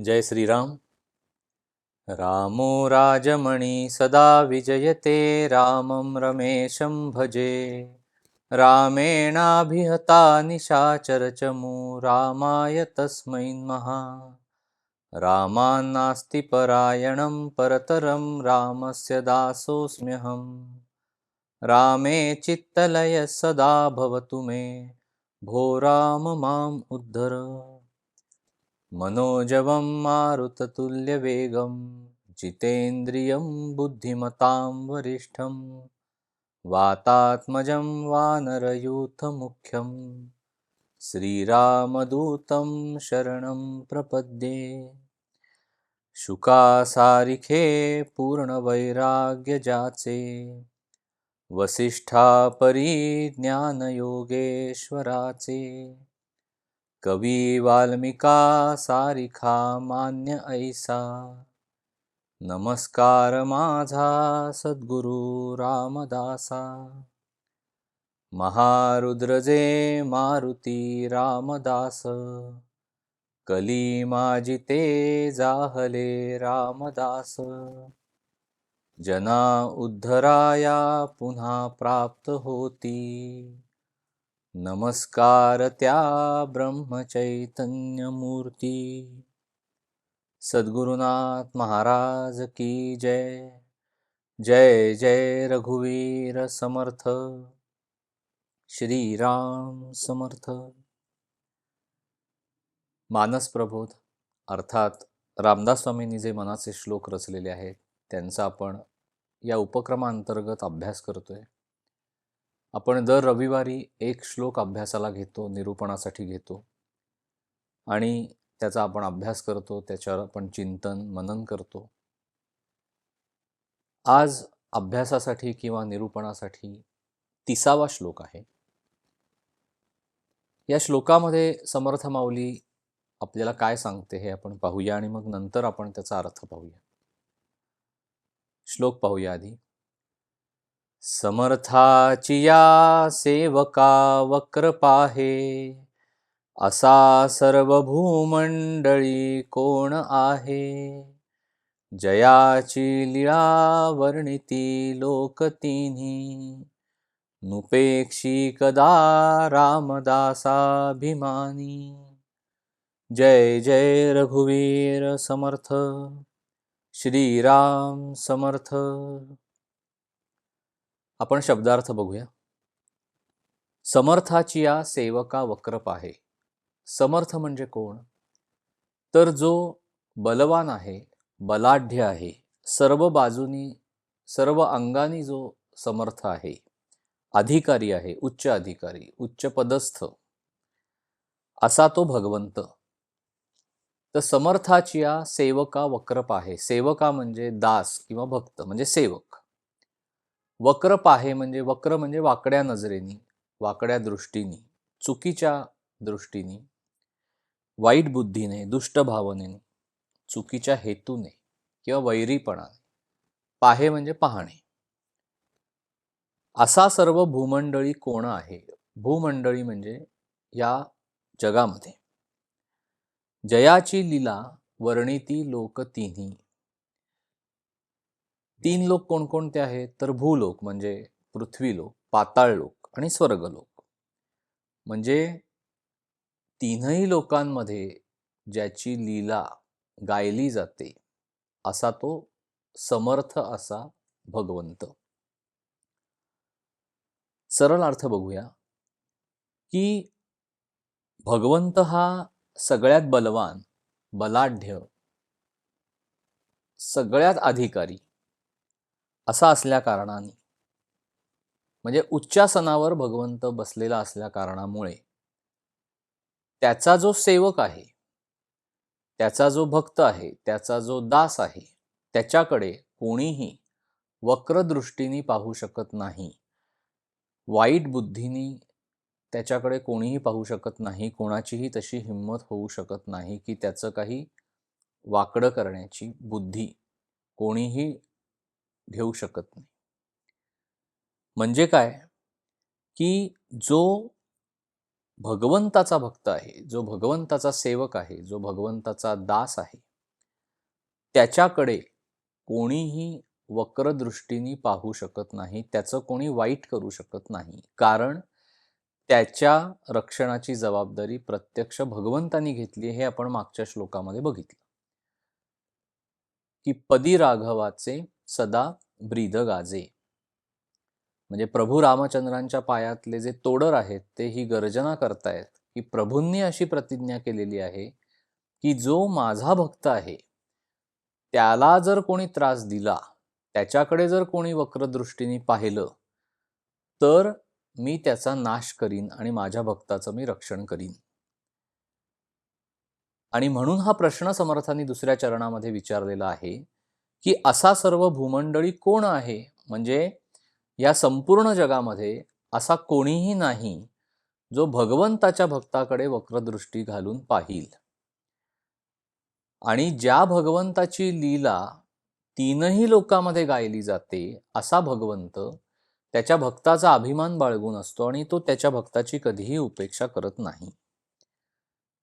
जय श्रीराम। रामो राजमणि सदा विजयते रामं रमेशं भजे। रामेणाभिहता निशाचरचमु रामाय तस्मै नमः। रामान्नास्ति परायणं परतरं रामस्य दासोऽस्म्यहम्। रामे चित्तलयः सदा भवतु मे। भो राम माम् उद्धर। मनोजवं मारुततुल्यवेगं जितेन्द्रियं बुद्धिमतां वरिष्ठं वातात्मजं वानरयूथमुख्यं श्रीरामदूतं शरणं प्रपद्ये। शुकासारिखे पूर्णवैराग्यजाचे वसिष्ठापरी ज्ञानयोगेश्वराचे। कवी वाल्मिका सारिखा मान्य ऐसा। नमस्कार माझा सद्गुरु रामदासा। महारुद्रजे मारुती रामदास। कली माजिते जाहले रामदास। जना उद्धराया पुन्हा प्राप्त होती. नमस्कार त्या ब्रह्मचैतन्यमूर्ती. सद्गुरुनाथ महाराज की जय. जय जय रघुवीर समर्थ. श्रीराम समर्थ. मानस प्रबोध अर्थात रामदास स्वामींनी जे मनाचे श्लोक रचलेले आहेत त्यांचा आपण या उपक्रमाअंतर्गत अभ्यास करतोय. आपण दर रविवारी एक श्लोक अभ्यासाला घेतो निरूपणासाठी घेतो. आणि त्याचा आपण अभ्यास करतो त्याच्यावर आपण चिंतन मनन करतो. आज अभ्यासासाठी किंवा निरूपणासाठी तिसावा श्लोक आहे. या श्लोकामध्ये समर्थ माऊली आपल्याला काय सांगते हे आपण पाहूया आणि मग नंतर आपण त्याचा अर्थ पाहूया. श्लोक पाहूया आधी. समर्थाची या सेवका वक्र पाहे असा सर्व भूमंडळी कोण आहे? जयाची लिळा वर्णिती लोक तिन्ही नुपेक्षी कदा रामदासाभिमानी. जय जय रघुवीर समर्थ श्रीराम समर्थ. आपण शब्दार्थ बघूया. समर्थाची या सेवका वक्रप आहे. समर्थ म्हणजे कोण? तर जो बलवान आहे बलाढ्य आहे सर्व बाजूनी सर्व अंगानी जो समर्थ आहे अधिकारी आहे उच्च अधिकारी उच्च पदस्थ असा तो भगवंत. तर समर्थाची या सेवका वक्रप आहे. सेवका म्हणजे दास किंवा भक्त म्हणजे सेवक. वक्र पाहे म्हणजे वक्र म्हणजे वाकड्या नजरेनी वाकड्या दृष्टीने चुकीच्या दृष्टीने वाईट बुद्धीने दुष्ट भावनेने चुकीच्या हेतूने किंवा वैरीपणाने. पाहे म्हणजे पाहणे. असा सर्व भूमंडळी कोण आहे? भूमंडळी म्हणजे या जगामध्ये. जयाची लीला वर्णिती लोक तिन्ही. तीन लोक कोणकोणते आहेत? तर भूलोक म्हणजे पृथ्वी लोक पाताळ लोक आणि स्वर्गलोक. म्हणजे तीनही लोकांमध्ये ज्याची लीला गायली जाते असा तो समर्थ असा भगवंत. सरळ अर्थ बघूया. की भगवंत हा सगळ्यात बलवान बलाढ्य सगळ्यात अधिकारी असा असल्या कारणाने. म्हणजे उच्चासनावर भगवंत बसलेला असल्या कारणामुळे. त्याचा जो सेवक आहे त्याचा जो भक्त आहे त्याचा जो दास आहे त्याच्याकडे कोणीही वक्रदृष्टीने पाहू शकत नाही. वाईट बुद्धीनी त्याच्याकडे कोणीही पाहू शकत नाही कोणाचीही तशी हिंमत होऊ शकत नाही की त्याचं काही वाकडं करण्याची बुद्धी कोणीही घेऊ शकत नाही. म्हणजे काय? की जो भगवंताचा भक्त आहे जो भगवंताचा सेवक आहे जो भगवंताचा दास आहे त्याच्याकडे कोणीही वक्रदृष्टीने पाहू शकत नाही त्याचं कोणी वाईट करू शकत नाही. कारण त्याच्या रक्षणाची जबाबदारी प्रत्यक्ष भगवंतानी घेतली हे आपण मागच्या श्लोकामध्ये बघितलं. की पदी राघवाचे सदा ब्रीद गाजे. म्हणजे प्रभू रामचंद्रांच्या पायातले जे तोडर आहेत ते ही गर्जना करतायत की प्रभूंनी अशी प्रतिज्ञा केलेली आहे की जो माझा भक्त आहे त्याला जर कोणी त्रास दिला त्याच्याकडे जर कोणी वक्रदृष्टीने पाहिलं तर मी त्याचा नाश करीन आणि माझ्या भक्ताचं मी रक्षण करीन. आणि म्हणून हा प्रश्न समर्थांनी दुसऱ्या चरणामध्ये विचारलेला आहे की असा सर्व भूमंडळी कोण आहे? म्हणजे या संपूर्ण जगामध्ये असा कोणीही नाही जो भगवंताच्या भक्ताकडे वक्रदृष्टी घालून पाहिल. आणि ज्या भगवंताची लीला तीनही लोकांमध्ये गायली जाते असा भगवंत त्याच्या भक्ताचा अभिमान बाळगून असतो आणि तो त्याच्या भक्ताची कधीही उपेक्षा करत नाही.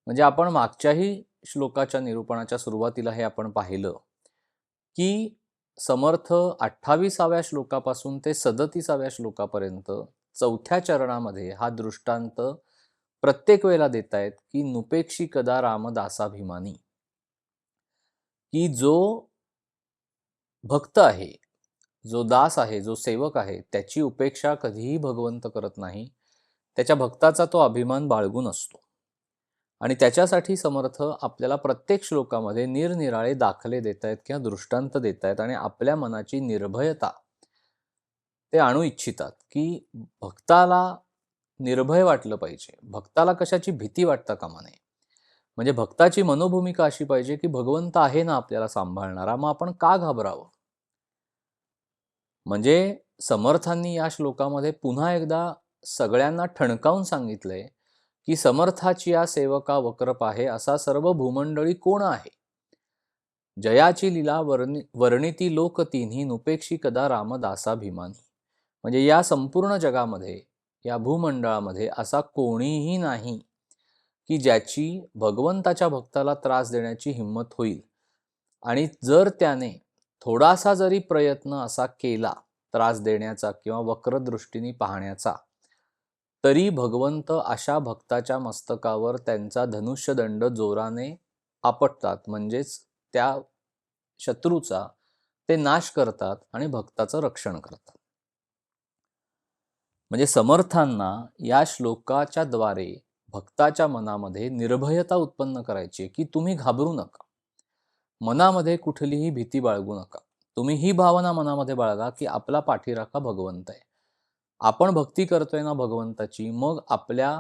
म्हणजे आपण मागच्याही श्लोकाच्या निरूपणाच्या सुरुवातीला हे आपण पाहिलं की समर्थ अठ्ठावीसाव्या श्लोकापासून ते सदतीसाव्या श्लोकापर्यंत चौथ्या चरणामध्ये हा दृष्टांत प्रत्येक वेळेला देत आहेत की नुपेक्षी कदा रामदासाभिमानी. की जो भक्त आहे जो दास आहे जो सेवक आहे त्याची उपेक्षा कधीही भगवंत करत नाही. त्याच्या भक्ताचा तो अभिमान बाळगून असतो. आणि त्याच्यासाठी समर्थ आपल्याला प्रत्येक श्लोकामध्ये निरनिराळे दाखले देत आहेत किंवा दृष्टांत देत आहेत आणि आपल्या मनाची निर्भयता ते आणू इच्छितात की भक्ताला निर्भय वाटलं पाहिजे. भक्ताला कशाची भीती वाटता कामा नये. म्हणजे भक्ताची मनोभूमिका अशी पाहिजे की भगवंत आहे ना आपल्याला सांभाळणारा मग आपण का घाबरावं? म्हणजे समर्थांनी या श्लोकामध्ये पुन्हा एकदा सगळ्यांना ठणकावून सांगितलंय की समर्थाची या सेवका वक्रप आहे असा सर्व भूमंडळी कोण आहे? जयाची लीला वर्णि वर्णिती लोक तिन्ही नुपेक्षी कदा रामदासाभिमानी. म्हणजे या संपूर्ण जगामध्ये या भूमंडळामध्ये असा कोणीही नाही की ज्याची भगवंताच्या भक्ताला त्रास देण्याची हिंमत होईल. आणि जर त्याने थोडासा जरी प्रयत्न असा केला त्रास देण्याचा किंवा वक्रदृष्टीने पाहण्याचा तरी भगवंत अशा भक्ताच्या मस्तकावर त्यांचा धनुष्यदंड जोराने आपटतात. म्हणजेच त्या शत्रूचा ते नाश करतात आणि भक्ताचं रक्षण करतात. म्हणजे समर्थांना या श्लोकाच्या द्वारे भक्ताच्या मनामध्ये निर्भयता उत्पन्न करायची की तुम्ही घाबरू नका. मनामध्ये कुठलीही भीती बाळगू नका. तुम्ही ही भावना मनामध्ये बाळगा की आपला पाठीराखा भगवंत आहे. आपण भक्ती करतोय ना भगवंताची मग आपल्या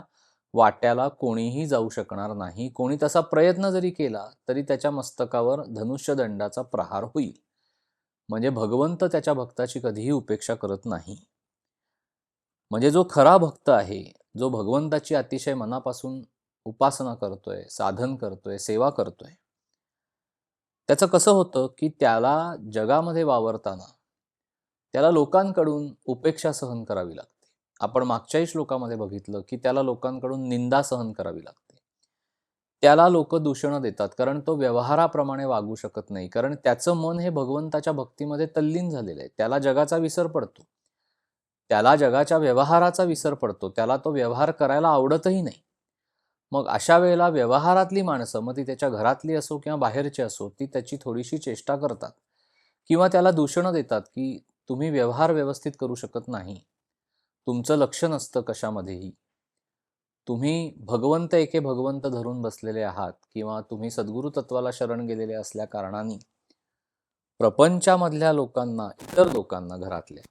वाट्याला कोणीही जाऊ शकणार नाही. कोणी तसा प्रयत्न जरी केला तरी त्याच्या मस्तकावर धनुष्यदंडाचा प्रहार होईल. म्हणजे भगवंत त्याच्या भक्ताची कधीही उपेक्षा करत नाही. म्हणजे जो खरा भक्त आहे जो भगवंताची अतिशय मनापासून उपासना करतोय साधन करतोय सेवा करतोय त्याचं कसं होतं की त्याला जगामध्ये वावरताना त्याला लोकांकडून उपेक्षा सहन करावी लागते. आपण मागच्याही श्लोकामध्ये बघितलं की त्याला लोकांकडून निंदा सहन करावी लागते. त्याला लोक दूषणं देतात कारण तो व्यवहाराप्रमाणे वागू शकत नाही. कारण त्याचं मन हे भगवंताच्या भक्तीमध्ये तल्लीन झालेलं आहे. त्याला जगाचा विसर पडतो. त्याला जगाच्या व्यवहाराचा विसर पडतो. त्याला तो व्यवहार करायला आवडतही नाही. मग अशा वेळेला व्यवहारातली माणसं मग ती त्याच्या घरातली असो किंवा बाहेरची असो ती त्याची थोडीशी चेष्टा करतात. किंवा त्याला दूषणं देतात की तुम्ही व्यवहार व्यवस्थित करू शकत नाही. तुमचं लक्ष नसतं कशामध्येही. तुम्ही भगवंत एके भगवंत धरून बसलेले आहात किंवा तुम्ही सद्गुरु तत्वाला शरण गेलेले असल्या कारणाने प्रपंचामधल्या लोकांना इतर लोकांना घरातल्या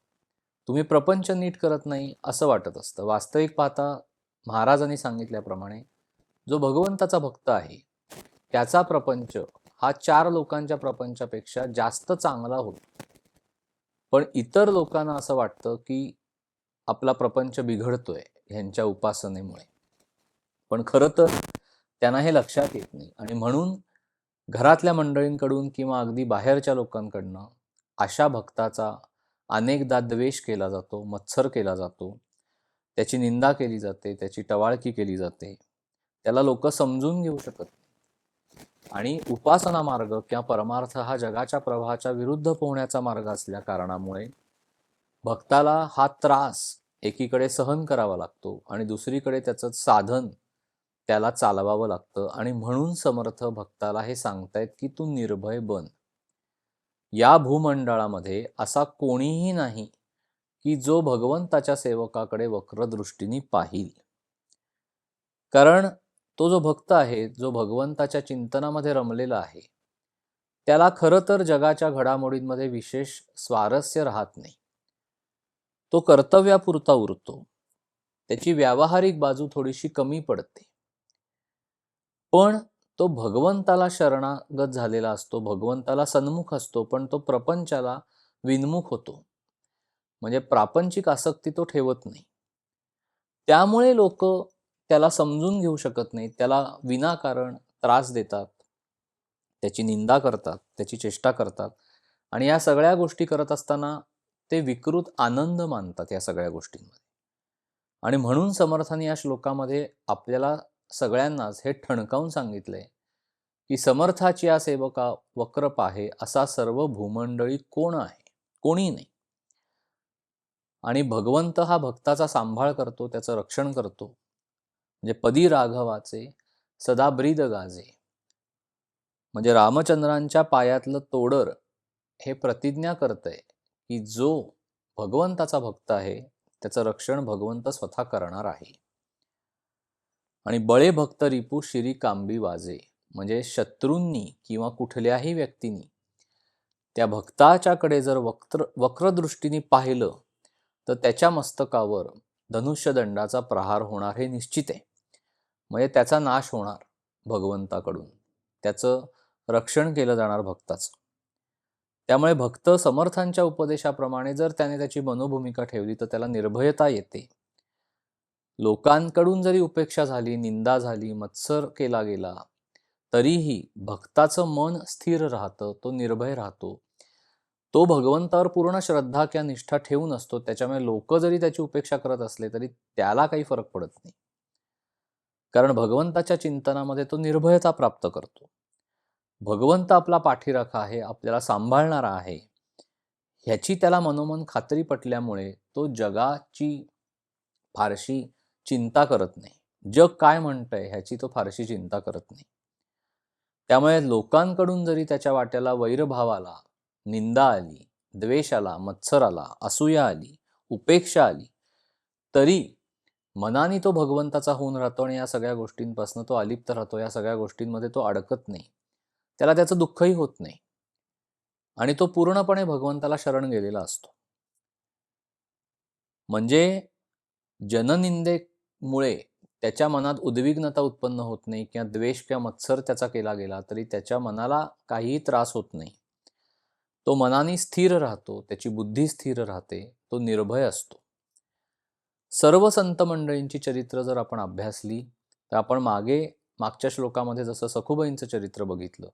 तुम्ही प्रपंच नीट करत नाही असं वाटत असतं. वास्तविक पाहता महाराजांनी सांगितल्याप्रमाणे जो भगवंताचा भक्त आहे त्याचा प्रपंच हा चार लोकांच्या प्रपंचापेक्षा जास्त चांगला होतो. पण इतर लोकांना असं वाटतं की आपला प्रपंच बिघडतोय ह्यांच्या उपासनेमुळे. पण खरं तर त्यांना हे लक्षात येत नाही आणि म्हणून घरातल्या मंडळींकडून किंवा अगदी बाहेरच्या लोकांकडनं अशा भक्ताचा अनेकदा द्वेष केला जातो मत्सर केला जातो. त्याची निंदा केली जाते त्याची टवाळकी केली जाते. त्याला लोक समजून घेऊ शकत आणि उपासना मार्ग किंवा परमार्थ हा जगाच्या प्रवाहाच्या विरुद्ध पोहण्याचा मार्ग असल्या कारणामुळे भक्ताला हा त्रास एकीकडे सहन करावा लागतो आणि दुसरीकडे त्याचं साधन त्याला चालवावं लागतं. आणि म्हणून समर्थ भक्ताला हे सांगतायत की तू निर्भय बन. या भूमंडळामध्ये असा कोणीही नाही की जो भगवंताच्या सेवकाकडे वक्रदृष्टीने पाहिल. कारण तो जो भक्त आहे जो भगवंताच्या चिंतनामध्ये रमलेला आहे त्याला खरं तर जगाच्या घडामोडींमध्ये विशेष स्वारस्य राहत नाही. तो कर्तव्यापुरता उरतो. त्याची व्यावहारिक बाजू थोडीशी कमी पडते. पण तो भगवंताला शरणागत झालेला असतो भगवंताला सन्मुख असतो पण तो प्रपंचाला विनमुख होतो. म्हणजे प्रापंचिक आसक्ती तो ठेवत नाही. त्यामुळे लोक त्याला समजून घेऊ शकत नाही त्याला विनाकारण त्रास देतात. त्याची निंदा करतात. त्याची चेष्टा करतात. आणि या सगळ्या गोष्टी करत असताना ते विकृत आनंद मानतात या सगळ्या गोष्टींमध्ये. आणि म्हणून समर्थाने या श्लोकामध्ये आपल्याला सगळ्यांनाच हे ठणकावून सांगितलंय की समर्थाची या सेवका वक्रप आहे असा सर्व भूमंडळी कोण आहे? कोणी नाही. आणि भगवंत हा भक्ताचा सांभाळ करतो त्याचं रक्षण करतो. म्हणजे पदी राघवाचे सदा ब्रीद गाजे. म्हणजे रामचंद्रांच्या पायातलं तोडर हे प्रतिज्ञा करतंय की जो भगवंताचा भक्त आहे त्याचं रक्षण भगवंत स्वतः करणार आहे. आणि बळे भक्त रिपू शिरी कांबी वाजे. म्हणजे शत्रूंनी किंवा कुठल्याही व्यक्तींनी त्या भक्ताच्याकडे जर वक्र वक्रदृष्टीने पाहिलं तर त्याच्या मस्तकावर धनुष्यदंडाचा प्रहार होणार हे निश्चित आहे. म्हणजे त्याचा नाश होणार भगवंताकडून. त्याचं रक्षण केलं जाणार भक्ताचं. त्यामुळे भक्त समर्थांच्या उपदेशाप्रमाणे जर त्याने त्याची मनोभूमिका ठेवली तर त्याला निर्भयता येते. लोकांकडून जरी उपेक्षा झाली निंदा झाली मत्सर केला गेला तरीही भक्ताचं मन स्थिर राहतं तो निर्भय राहतो. तो भगवंतावर पूर्ण श्रद्धा किंवा निष्ठा ठेवून असतो त्याच्यामुळे लोक जरी त्याची उपेक्षा करत असले तरी त्याला काही फरक पडत नाही. कारण भगवंताच्या चिंतनामध्ये तो निर्भयता प्राप्त करतो. भगवंत आपला पाठीराखा आहे आपल्याला सांभाळणारा आहे ह्याची त्याला मनोमन खात्री पटल्यामुळे तो जगाची फारशी चिंता करत नाही. जग काय म्हणतंय ह्याची तो फारशी चिंता करत नाही. त्यामुळे लोकांकडून जरी त्याच्या वाट्याला वैरभाव आला निंदा आली द्वेष आला मत्सर आला असूया आली उपेक्षा आली. तरी मनाने तो भगवंताचा होऊन राहतो आणि या सगळ्या गोष्टींपासून तो अलिप्त राहतो. या सगळ्या गोष्टींमध्ये तो अडकत नाही. त्याला त्याचं दुःखही होत नाही. आणि तो पूर्णपणे भगवंताला शरण गेलेला असतो. म्हणजे जननिंदेमुळे त्याच्या मनात उद्विग्नता उत्पन्न होत नाही किंवा द्वेष किंवा मत्सर त्याचा केला गेला तरी त्याच्या मनाला काहीही त्रास होत नाही. तो मनाने स्थिर राहतो त्याची बुद्धी स्थिर राहते तो निर्भय असतो. सर्व संत मंडळींची चरित्र जर आपण अभ्यासली तर आपण मागे मागच्या श्लोकामध्ये जसं सखुबाईंचं चरित्र बघितलं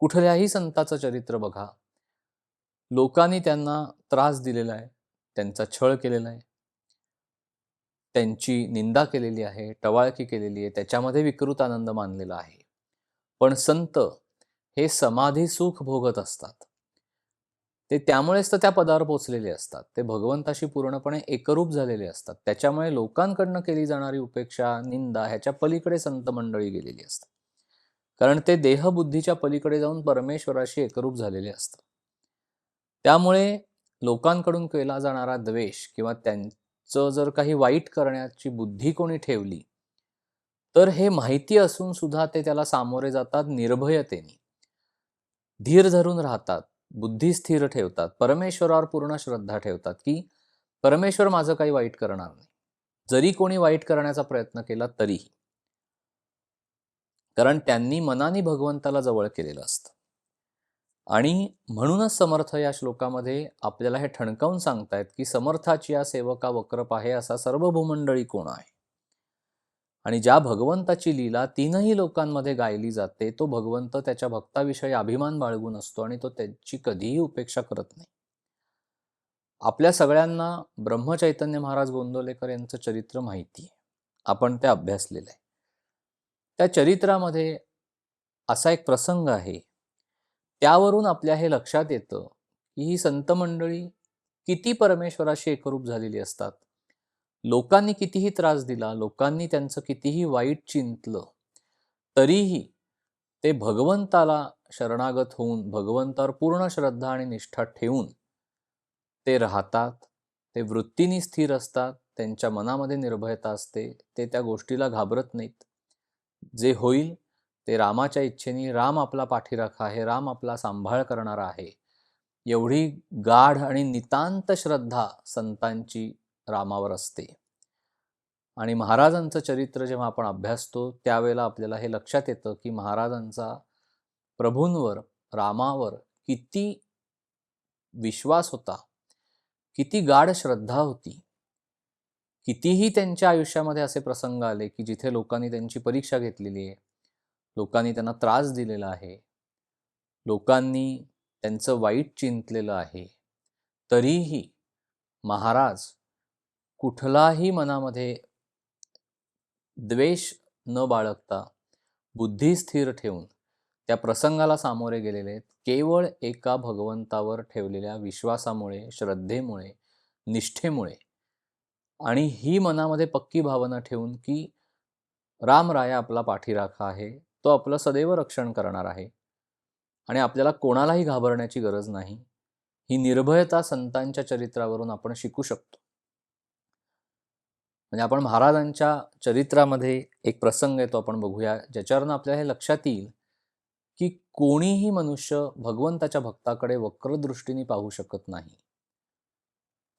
कुठल्याही संताचं चरित्र बघा. लोकांनी त्यांना त्रास दिलेला आहे त्यांचा छळ केलेला आहे. त्यांची निंदा केलेली आहे टवाळकी केलेली आहे त्याच्यामध्ये विकृत आनंद मानलेला आहे. पण संत हे समाधी सुख भोगत असतात. ते त्यामुळेच तर त्या पदावर पोचलेले असतात. ते भगवंताशी पूर्णपणे एकरूप झालेले असतात. त्याच्यामुळे लोकांकडनं केली जाणारी उपेक्षा निंदा ह्याच्या पलीकडे संत मंडळी गेलेली असतात. कारण ते देहबुद्धीच्या पलीकडे जाऊन परमेश्वराशी एकरूप झालेले असतात. त्यामुळे लोकांकडून केला जाणारा द्वेष किंवा त्यांचं जर काही वाईट करण्याची बुद्धी कोणी ठेवली तर हे माहिती असून सुद्धा ते त्याला सामोरे जातात निर्भयतेने. धीर धरून राहतात. बुद्धी स्थिर ठेवतात परमेश्वरावर पूर्ण श्रद्धा ठेवतात की परमेश्वर माझं काही वाईट करणार नाही. जरी कोणी वाईट करण्याचा प्रयत्न केला तरीही. कारण त्यांनी मनाने भगवंताला जवळ केलेलं असतं. आणि म्हणूनच समर्थ या श्लोकामध्ये आपल्याला हे ठणकावून सांगतायत की समर्थाची या सेवका वक्रप आहे असा सर्व भूमंडळी कोण आहे? आणि ज्या भगवंताची लीला तीनही लोकांमध्ये गायली जाते तो भगवंत त्याच्या भक्ताविषयी अभिमान बाळगून असतो आणि तो त्याची कधीही उपेक्षा करत नाही. आपल्या सगळ्यांना ब्रह्मचैतन्य महाराज गोंदवलेकर यांचं चरित्र माहिती आहे. आपण ते अभ्यासलेलं आहे. त्या चरित्रामध्ये असा एक प्रसंग आहे. त्यावरून आपल्या हे लक्षात येतं की ही संत मंडळी किती परमेश्वराशी एकरूप झालेली असतात. लोकांनी कितीही त्रास दिला लोकांनी त्यांचं कितीही वाईट चिंतलं तरीही ते भगवंताला शरणागत होऊन भगवंतावर पूर्ण श्रद्धा आणि निष्ठा ठेवून ते राहतात ते वृत्तीने स्थिर असतात त्यांच्या मनामध्ये निर्भयता असते ते त्या गोष्टीला घाबरत नाहीत. जे होईल ते रामाच्या इच्छेने राम आपला पाठीराखा आहे राम आपला सांभाळ करणारा आहे. एवढी गाढ आणि नितांत श्रद्धा संतांची रामावर असते. आणि महाराजांचं चरित्र जेव्हा आपण अभ्यासतो त्यावेळेला आपल्याला हे लक्षात येतं की महाराजांचा प्रभूंवर रामावर किती विश्वास होता किती गाढ श्रद्धा होती. कितीही त्यांच्या आयुष्यामध्ये असे प्रसंग आले की जिथे लोकांनी त्यांची परीक्षा घेतलेली आहे लोकांनी त्यांना त्रास दिलेला आहे लोकांनी त्यांचं वाईट चिंतलेलं आहे तरीही महाराज कुठलाही मनामध्ये द्वेष न बाळगता बुद्धी स्थिर ठेवून त्या प्रसंगाला सामोरे गेलेले आहेत. केवळ एका भगवंतावर ठेवलेल्या विश्वासामुळे श्रद्धेमुळे निष्ठेमुळे आणि ही मनामध्ये पक्की भावना ठेवून की रामराया आपला पाठीराखा आहे तो आपलं सदैव रक्षण करणार आहे आणि आपल्याला कोणालाही घाबरण्याची गरज नाही. ही निर्भयता संतांच्या चरित्रावरून आपण शिकू शकतो. म्हणजे आपण महाराजांच्या चरित्रामध्ये एक प्रसंग येतो आपण बघूया ज्याच्यावरनं आपल्याला हे लक्षात येईल की कोणीही मनुष्य भगवंताच्या भक्ताकडे वक्रदृष्टीने पाहू शकत नाही.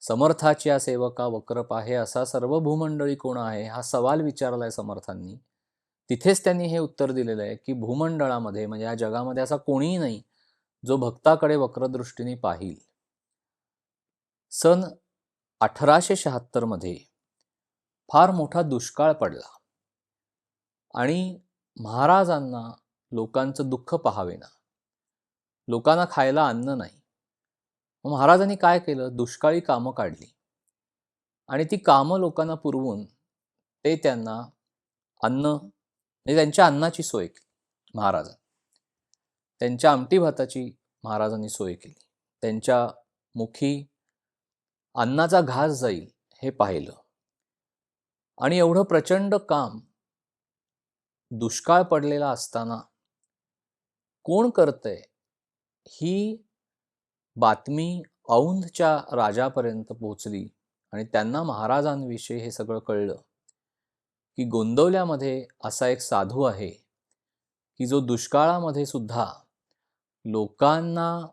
समर्थाची सेवका वक्रप आहे असा सर्व भूमंडळी कोण आहे हा सवाल विचारलाय समर्थांनी. तिथेच त्यांनी हे उत्तर दिलेलं आहे की भूमंडळामध्ये म्हणजे या जगामध्ये असा कोणीही नाही जो भक्ताकडे वक्रदृष्टीने पाहिल. सन अठराशे शहात्तरमध्ये फार मोठा दुष्काळ पडला. आणि महाराजांना लोकांचं दुःख पाहावेना. लोकांना खायला अन्न नाही. मग महाराजांनी काय केलं? दुष्काळी कामं काढली. आणि ती कामं लोकांना पुरवून ते त्यांना अन्न म्हणजे त्यांच्या अन्नाची सोय केली महाराजांनी. त्यांच्या आमटी भाताची महाराजांनी सोय केली. त्यांच्या मुखी अन्नाचा घास जाईल हे पाहिलं. आणि एवढं प्रचंड काम दुष्काळ पडलेला असताना कोण करतंय ही बातमी औंधच्या राजापर्यंत पोहोचली आणि त्यांना महाराजांविषयी हे सगळं कळलं की गोंदवल्यामध्ये असा एक साधू आहे की जो दुष्काळामध्ये सुद्धा लोकांना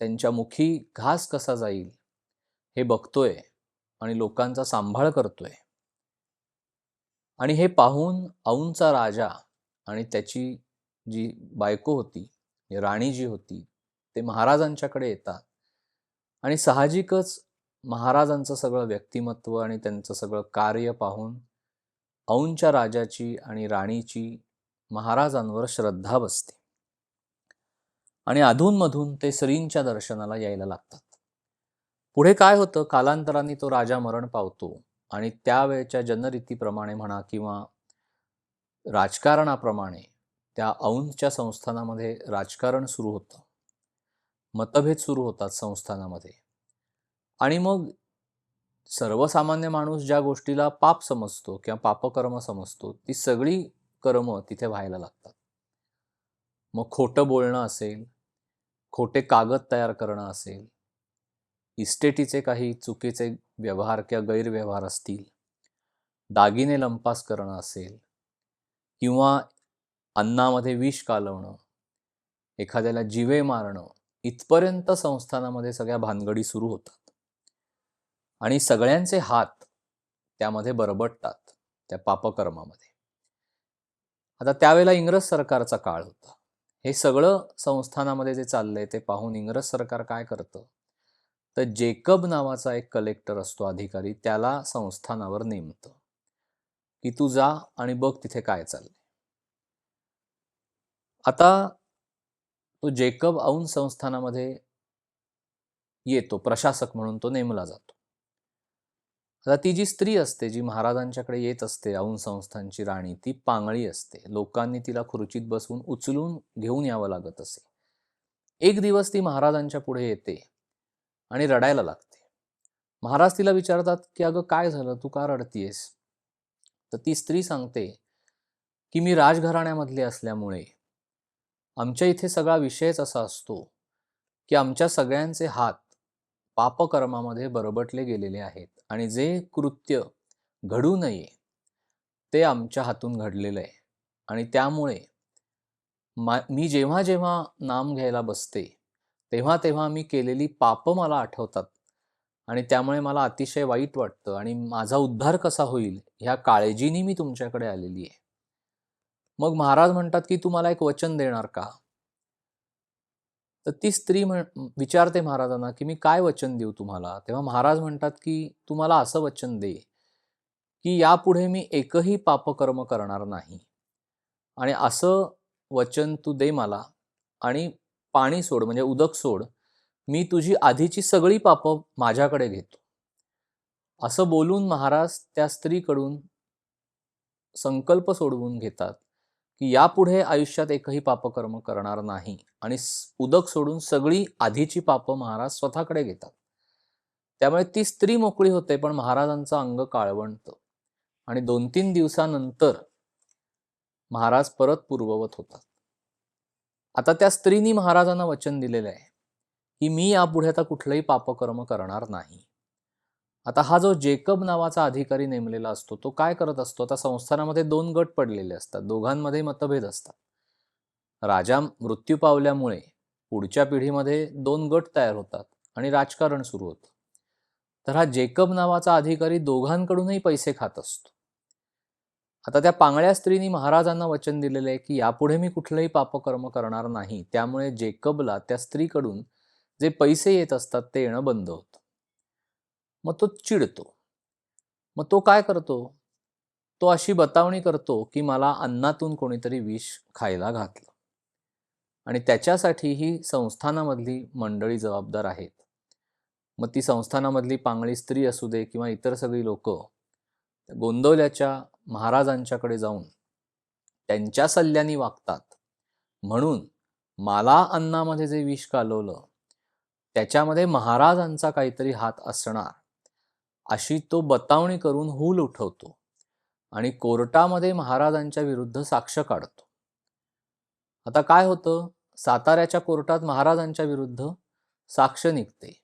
त्यांच्या मुखी घास कसा जाईल हे बघतोय आणि लोकांचा सांभाळ करतोय. आणि हे पाहून औंचा राजा आणि त्याची जी बायको होती राणी जी होती ते महाराजांच्याकडे येतात. आणि साहजिकच महाराजांचं सगळं व्यक्तिमत्व आणि त्यांचं सगळं कार्य पाहून औंच्या राजाची आणि राणीची महाराजांवर श्रद्धा बसते. आणि अधूनमधून ते श्रींच्या दर्शनाला यायला लागतात. पुढे काय होतं? कालांतराने तो राजा मरण पावतो. आणि त्यावेळच्या जनरीतीप्रमाणे म्हणा किंवा राजकारणाप्रमाणे त्या औंधच्या संस्थानामध्ये राजकारण सुरू होतं. मतभेद सुरू होतात संस्थानामध्ये. आणि मग सर्वसामान्य माणूस ज्या गोष्टीला पाप समजतो किंवा पापकर्म समजतो ती सगळी कर्म तिथे व्हायला लागतात. मग खोटं बोलणं असेल खोटे कागद तयार करणं असेल इस्टेटीचे काही चुकीचे व्यवहार किंवा गैरव्यवहार असतील दागिने लंपास करणं असेल किंवा अन्नामध्ये विष कालवणं एखाद्याला जिवे मारणं इथपर्यंत संस्थानामध्ये सगळ्या भानगडी सुरू होतात. आणि सगळ्यांचे हात त्यामध्ये बरबटतात त्या पापकर्मामध्ये. आता त्यावेळेला इंग्रज सरकारचा काळ होता. हे सगळं संस्थानामध्ये जे चाललंय ते पाहून इंग्रज सरकार काय करतं? तर जेकब नावाचा एक कलेक्टर असतो अधिकारी त्याला संस्थानावर नेमतं. की तू जा आणि बघ तिथे काय चाललंय. आता तो जेकब औन संस्थानामध्ये येतो प्रशासक म्हणून तो नेमला जातो. आता ती जी स्त्री असते जी महाराजांच्याकडे येत असते औन संस्थांची राणी ती पांगळी असते. लोकांनी तिला खुर्चीत बसवून उचलून घेऊन यावं लागत असे. एक दिवस ती महाराजांच्या पुढे येते. आणि रडायला लागते. महाराज तिला विचारतात की अगं काय झालं? तू का रडतीयस? तर ती स्त्री सांगते की मी राजघराण्यामधली असल्यामुळे आमच्या इथे सगळा विषयच असा असतो की आमच्या सगळ्यांचे हात पापकर्मामध्ये बरबटले गेलेले आहेत आणि जे कृत्य घडू नये ते आमच्या हातून घडलेलं आहे. आणि त्यामुळे मा मी जेव्हा जेव्हा नाम घ्यायला बसते तेव्हा तेव्हा मी केलेली पापं मला आठवतात. आणि त्यामुळे मला अतिशय वाईट वाटतं. आणि माझा उद्धार कसा होईल ह्या काळजीने मी तुमच्याकडे आलेली आहे. मग महाराज म्हणतात की तू मला एक वचन देणार का? तर ती स्त्री म्हण विचारते महाराजांना की मी काय वचन देऊ तुम्हाला? तेव्हा महाराज म्हणतात की तुम्हाला असं वचन दे की यापुढे मी एकही पापकर्म करणार नाही. आणि असं वचन तू दे मला. आणि पाणी सोड म्हणजे उदक सोड मी तुझी आधीची सगळी पापं माझ्याकडे घेतो. असं बोलून महाराज त्या स्त्रीकडून संकल्प सोडवून घेतात की यापुढे आयुष्यात एकही पापकर्म करणार नाही आणि उदक सोडून सगळी आधीची पापं महाराज स्वतःकडे घेतात. त्यामुळे ती स्त्री मोकळी होते पण महाराजांचं अंग काळवंत आणि दोन तीन दिवसानंतर महाराज परत पूर्ववत होतात. आता त्या स्त्रीनी महाराजांना वचन दिलेलं आहे की मी यापुढे आता कुठलंही पापकर्म करणार नाही. आता हा जो जेकब नावाचा अधिकारी नेमलेला असतो तो काय करत असतो? आता संस्थानामध्ये दोन गट पडलेले असतात दोघांमध्ये मतभेद असतात. राजा मृत्यू पावल्यामुळे पुढच्या पिढीमध्ये दोन गट तयार होतात आणि राजकारण सुरू होतं. तर हा जेकब नावाचा अधिकारी दोघांकडूनही पैसे खात असतो. आता त्या पांगळ्या स्त्रीनी महाराजांना वचन दिलेलं आहे की यापुढे मी कुठलंही पापकर्म करणार नाही. त्यामुळे जेकबला त्या स्त्रीकडून जे पैसे येत असतात ते येणं बंद होतं. मग तो चिडतो. मग तो काय करतो? तो अशी बतावणी करतो की मला अन्नातून कोणीतरी विष खायला घातलं. आणि त्याच्यासाठी ही संस्थानामधली मंडळी जबाबदार आहेत. मग ती संस्थानामधली पांगळी स्त्री असू दे किंवा इतर सगळी लोक गोंदवल्याच्या महाराजांच्याकडे जाऊन त्यांच्या सल्ल्याने वागतात. म्हणून मला अन्नामध्ये जे विष कालवलं त्याच्यामध्ये महाराजांचा काहीतरी हात असणार. अशी तो बतावणी करून हूल उठवतो आणि कोर्टामध्ये महाराजांच्या विरुद्ध साक्ष काढतो. आता काय होतं? साताऱ्याच्या कोर्टात महाराजांच्या विरुद्ध साक्ष निघते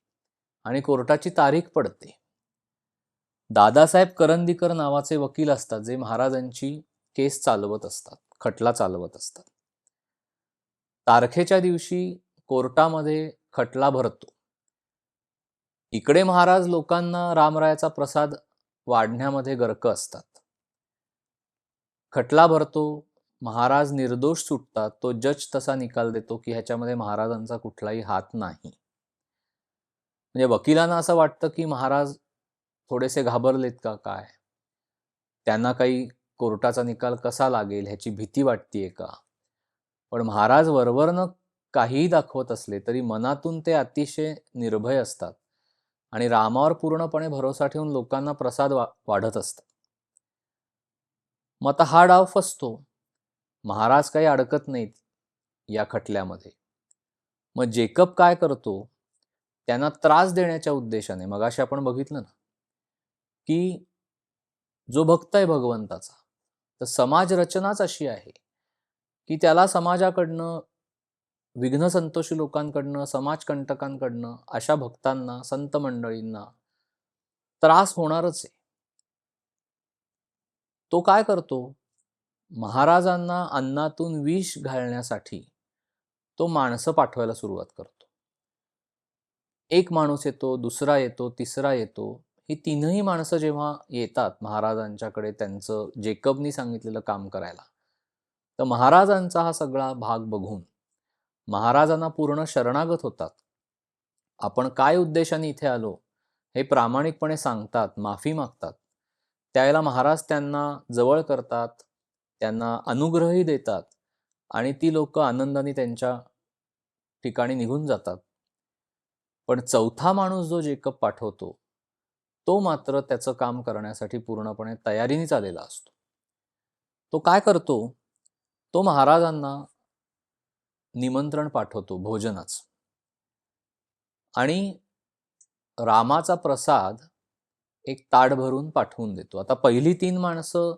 आणि कोर्टाची तारीख पडते. दादासाहेब करंदीकर नावाचे वकील असतात जे महाराजांची केस चालवत असतात खटला चालवत असतात. तारखेच्या दिवशी कोर्टामध्ये खटला भरतो. इकडे महाराज लोकांना रामरायाचा प्रसाद वाढण्यामध्ये गर्क असतात. खटला भरतो महाराज निर्दोष सुटतात तो जज तसा निकाल देतो की ह्याच्यामध्ये महाराजांचा कुठलाही हात नाही. म्हणजे वकिलांना असं वाटतं की महाराज थोडेसे घाबरलेत का काय? त्यांना काही कोर्टाचा निकाल कसा लागेल ह्याची भीती वाटतीये का? पण महाराज वरवरनं काहीही दाखवत असले तरी मनातून ते अतिशय निर्भय असतात आणि रामावर पूर्णपणे भरोसा ठेवून लोकांना प्रसाद वा वाढत असतात. मग आता हा डाव फसतो. महाराज काही अडकत नाहीत या खटल्यामध्ये. मग जेकब काय करतो? त्यांना त्रास देण्याच्या उद्देशाने. मगाशी आपण बघितलं ना? की जो भक्त आहे भगवंताचा तर समाज रचनाच अशी आहे की त्याला समाजाकडनं विघ्न संतोषी लोकांकडनं समाजकंटकांकडनं अशा भक्तांना संत मंडळींना त्रास होणारच आहे. तो काय करतो? महाराजांना अन्नातून विष घालण्यासाठी तो माणसं पाठवायला सुरुवात करतो. एक माणूस येतो दुसरा येतो तिसरा येतो ही तीनही माणसं जेव्हा येतात महाराजांच्याकडे त्यांचं जेकबनी सांगितलेलं काम करायला तर महाराजांचा हा सगळा भाग बघून महाराजांना पूर्ण शरणागत होतात. आपण काय उद्देशाने इथे आलो हे प्रामाणिकपणे सांगतात माफी मागतात. त्यावेळेला महाराज त्यांना जवळ करतात त्यांना अनुग्रहही देतात आणि ती लोक आनंदाने त्यांच्या ठिकाणी निघून जातात. पण चौथा माणूस जो जेकब पाठवतो तो मात्र त्याचं काम करण्यासाठी पूर्णपणे तयारीनेच आलेला असतो. तो काय करतो? तो महाराजांना निमंत्रण पाठवतो भोजनाचं. आणि रामाचा प्रसाद एक ताट भरून पाठवून देतो. आता पहिली तीन माणसं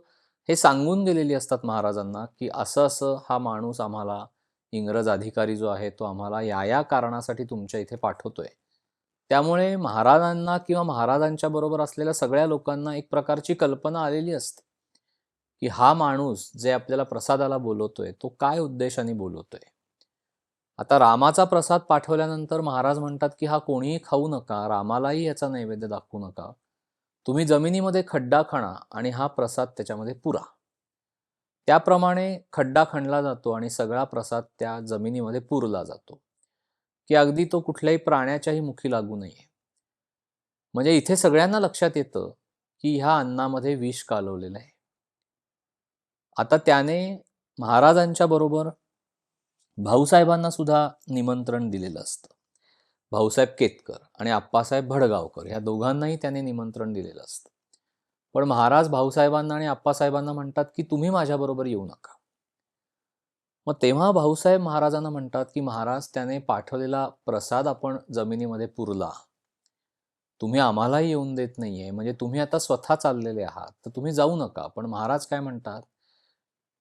हे सांगून गेलेली असतात महाराजांना की असं असं हा माणूस आम्हाला इंग्रज अधिकारी जो आहे तो आम्हाला या या कारणासाठी तुमच्या इथे पाठवतोय. त्यामुळे महाराजांना किंवा महाराजांच्या बरोबर असलेल्या सगळ्या लोकांना एक प्रकारची कल्पना आलेली असते की हा माणूस जे आपल्याला प्रसादाला बोलवतोय तो काय उद्देशाने बोलवतोय? आता रामाचा प्रसाद पाठवल्यानंतर महाराज म्हणतात की हा कोणीही खाऊ नका रामालाही याचा नैवेद्य दाखवू नका. तुम्ही जमिनीमध्ये खड्डा खणा आणि हा प्रसाद त्याच्यामध्ये पुरा. त्याप्रमाणे खड्डा खणला जातो आणि सगळा प्रसाद त्या जमिनीमध्ये पुरला जातो. की अगदी तो कुठल्याही प्राण्याच्याही मुखी लागू नये. म्हणजे इथे सगळ्यांना लक्षात येतं की ह्या अन्नामध्ये विष कालवलेलं आहे. आता त्याने महाराजांच्या बरोबर भाऊसाहेबांना सुद्धा निमंत्रण दिलेलं असतं. भाऊसाहेब केतकर आणि आप्पासाहेब भडगावकर ह्या दोघांनाही त्याने निमंत्रण दिलेलं असतं. पण महाराज भाऊसाहेबांना आणि आप्पासाहेबांना म्हणतात की तुम्ही माझ्याबरोबर येऊ नका. मग तेव्हा भाऊसाहेब महाराजांना म्हणतात की महाराज त्याने पाठवलेला प्रसाद आपण जमिनीमध्ये पुरला. तुम्ही आम्हालाही येऊन देत नाहीये. म्हणजे तुम्ही आता स्वतः चाललेले आहात. तर तुम्ही जाऊ नका. पण महाराज काय म्हणतात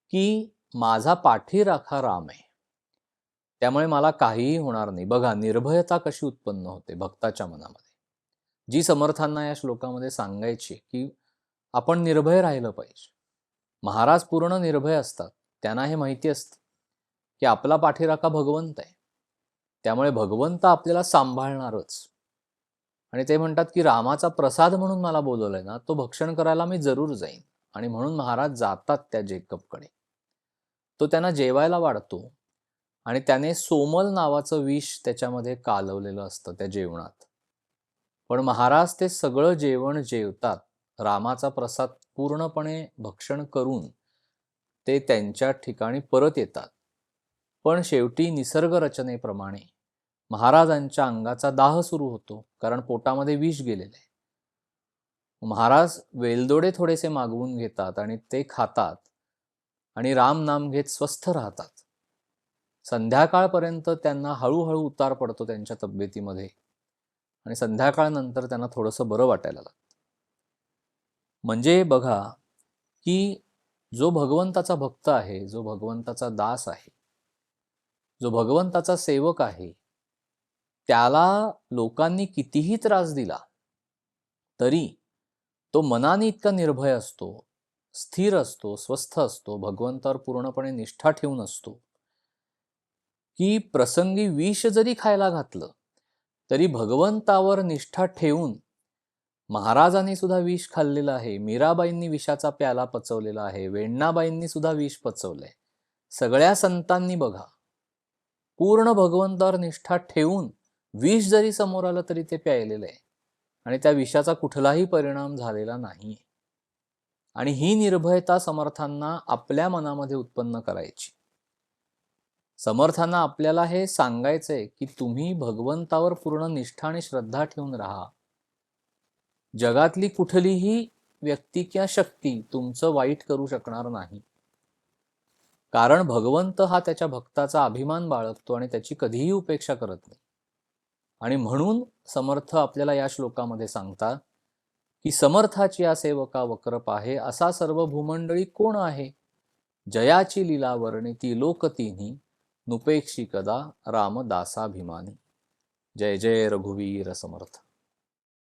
की माझा पाठी राखा राम आहे. त्यामुळे मला काहीही होणार नाही. बघा निर्भयता कशी उत्पन्न होते भक्ताच्या मनामध्ये. जी समर्थांना या श्लोकामध्ये सांगायची की आपण निर्भय राहिलं पाहिजे. महाराज पूर्ण निर्भय असतात. त्यांना हे माहिती असतं. की आपला पाठीराखा भगवंत आहे. त्यामुळे भगवंत आपल्याला सांभाळणारच. आणि ते म्हणतात की रामाचा प्रसाद म्हणून मला बोलवलंय ना तो भक्षण करायला मी जरूर जाईन. आणि म्हणून महाराज जातात त्या जेकबकडे. तो त्यांना जेवायला वाढतो. आणि त्याने सोमल नावाचं विष त्याच्यामध्ये कालवलेलं असतं त्या जेवणात. पण महाराज ते सगळं जेवण जेवतात. रामाचा प्रसाद पूर्णपणे भक्षण करून ते त्यांच्या ठिकाणी परत येतात. पण शेवटी निसर्ग रचनेप्रमाणे महाराजांच्या अंगाचा दाह सुरू होतो कारण पोटामध्ये विष गेलेले. महाराज वेलदोडे थोडेसे मागवून घेतात आणि ते खातात आणि राम नाम घेत स्वस्थ राहतात. संध्याकाळपर्यंत त्यांना हळूहळू उतार पडतो त्यांच्या तब्येतीमध्ये आणि संध्याकाळनंतर त्यांना थोडंसं बरं वाटायला लागतं. म्हणजे बघा की जो भगवंताचा भक्त आहे जो भगवंताचा दास आहे जो भगवंताचा सेवक आहे त्याला लोकांनी कितीही त्रास दिला तरी तो मनाने इतका निर्भय असतो स्थिर असतो स्वस्थ असतो भगवंतावर पूर्णपणे निष्ठा ठेवून असतो की प्रसंगी विष जरी खायला घातलं तरी भगवंतावर निष्ठा ठेवून महाराजांनी सुद्धा विष खाल्लेलं आहे मीराबाईंनी विषाचा प्याला पचवलेला आहे वेण्णाबाईंनी सुद्धा विष पचवलंय. सगळ्या संतांनी बघा. पूर्ण भगवंतावर निष्ठा ठेवून विष जरी समोर आलं तरी ते प्यायलेलं आहे. आणि त्या विषाचा कुठलाही परिणाम झालेला नाही. आणि ही निर्भयता समर्थांना आपल्या मनामध्ये उत्पन्न करायची. समर्थांना आपल्याला हे सांगायचंय की तुम्ही भगवंतावर पूर्ण निष्ठा आणि श्रद्धा ठेवून राहा. जगातली कुठलीही व्यक्ती किंवा शक्ती तुमचं वाईट करू शकणार नाही. कारण भगवंत हा त्याच्या भक्ताचा अभिमान बाळगतो आणि त्याची कधीही उपेक्षा करत नाही. आणि म्हणून समर्थ आपल्याला या श्लोकामध्ये सांगतात की समर्थाची या सेवका वक्रप आहे असा सर्व भूमंडळी कोण आहे? जयाची लीला वर्णिती लोकतीनी नुपेक्षी कदा रामदासाभिमानी. जय जय रघुवीर समर्थ.